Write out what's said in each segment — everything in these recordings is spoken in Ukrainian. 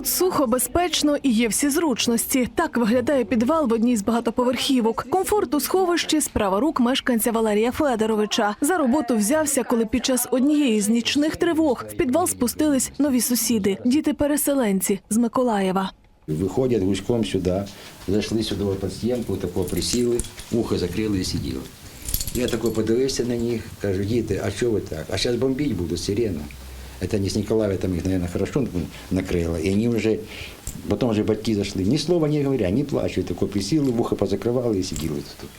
Тут сухо, безпечно і є всі зручності. Так виглядає підвал в одній з багатоповерхівок. Комфорт у сховищі справа рук мешканця Валерія Федоровича. За роботу взявся, коли під час однієї з нічних тривог в підвал спустились нові сусіди, діти-переселенці з Миколаєва. Виходять гуськом сюди, зайшли сюди під стінку, тако присіли, вухо закрили і сиділи. Я тако подивився на них, кажу, діти, а що ви так? А зараз бомбити будуть сирена. Это не с Николаева, там их, наверное, хорошо накрыло. И они уже, потом уже батьки зашли, ни слова не говоря, не плачут, такой присіли, вухо позакривали і сиділи тут.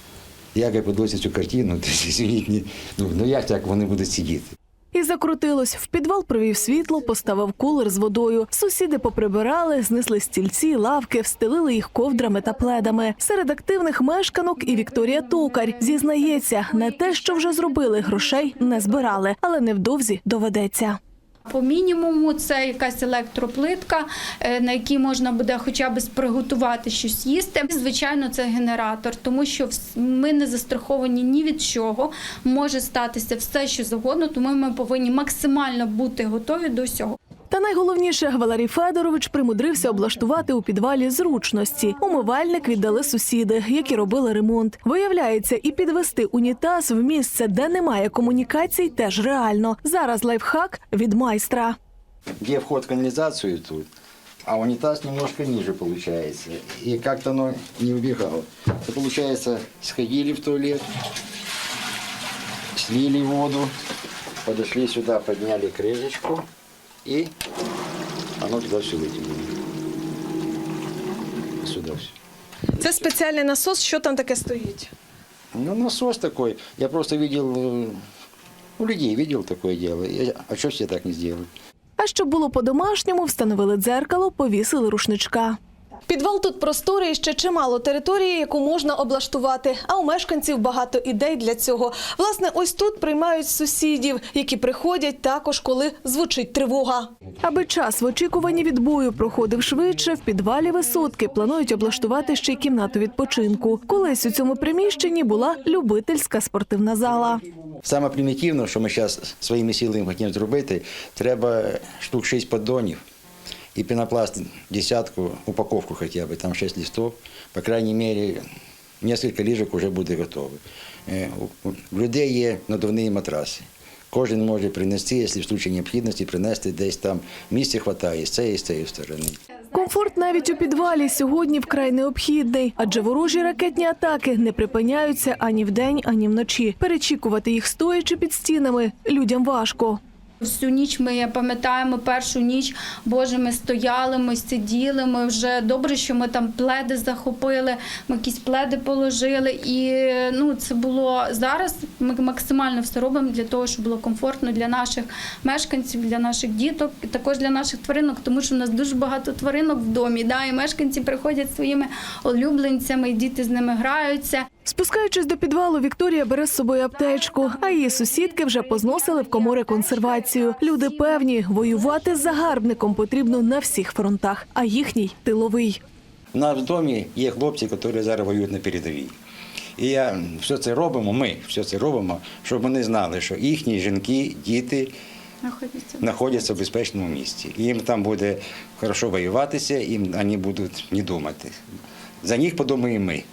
Я як подивився цю картину, извините, ну, ну як так вони будуть сидіти? І закрутилось. В підвал провів світло, поставив кулер з водою. Сусіди поприбирали, знесли стільці, лавки, встелили їх ковдрами та пледами. Серед активних мешканок і Вікторія Токар зізнається, на те, що вже зробили, грошей не збирали, але невдовзі доведеться. По мінімуму це якась електроплитка, е, на якій можна буде хоча б приготувати щось їсти. Звичайно, це генератор, тому що ми не застраховані ні від чого. Може статися все, що завгодно, тому ми повинні максимально бути готові до всього. Та найголовніше, Валерій Федорович примудрився облаштувати у підвалі зручності. Умивальник віддали сусіди, які робили ремонт. Виявляється, і підвести унітаз в місце, де немає комунікацій, теж реально. Зараз лайфхак від майстра. Где вход в канализацию тут, а унитаз немножко ниже получается. И как-то оно не убегало. То получается, сходили в туалет, слили воду, подошли сюда, подняли крышечку, и оно туда все вытянуло. Сюда все. Це спеціальний насос, що там таке стоїть? Ну, насос такой. Я просто видел, э, у людей видел такое дело. Я- а что все так не сделают? А щоб було по-домашньому, встановили дзеркало, повісили рушничка. Підвал тут просторий, ще чимало території, яку можна облаштувати. А у мешканців багато ідей для цього. Власне, ось тут приймають сусідів, які приходять також, коли звучить тривога. Аби час в очікуванні відбою проходив швидше, в підвалі висотки планують облаштувати ще й кімнату відпочинку. Колись у цьому приміщенні була любительська спортивна зала. Саме примітивне, що ми зараз своїми силами хочемо зробити, треба штук 6 поддонів і пенопласт десятку, упаковку хоча б, там 6 листов. По крайній мірі, кілька ліжок вже буде готові. Е, у- людей є надувні матраси. Кожен може принести, якщо в случае необхідності, принести десь там місця хватає з цієї з цієї сторони. Комфорт навіть у підвалі сьогодні вкрай необхідний, адже ворожі ракетні атаки не припиняються ані вдень, ані вночі. Перечікувати їх стоячи під стінами людям важко. Всю ніч ми пам'ятаємо першу ніч. Боже, ми стояли, ми сиділи. Ми вже добре, що ми там пледи захопили, ми якісь пледи положили. І ну це було зараз. Ми максимально все робимо для того, щоб було комфортно для наших мешканців, для наших діток, і також для наших тваринок, тому що в нас дуже багато тваринок в домі. Да, і мешканці приходять своїми улюбленцями, і діти з ними граються. Спускаючись до підвалу, Вікторія бере з собою аптечку, а її сусідки вже позносили в комори консервацію. Люди певні, воювати з загарбником потрібно на всіх фронтах, а їхній тиловий. У нас в домі є хлопці, які зараз воюють на передовій. І я все це робимо, ми все це робимо, щоб вони знали, що їхні жінки, діти Знаходяться. знаходяться в безпечному місці. Їм там буде хорошо воюватися, їм вони будуть не думати. За них подумаємо ми.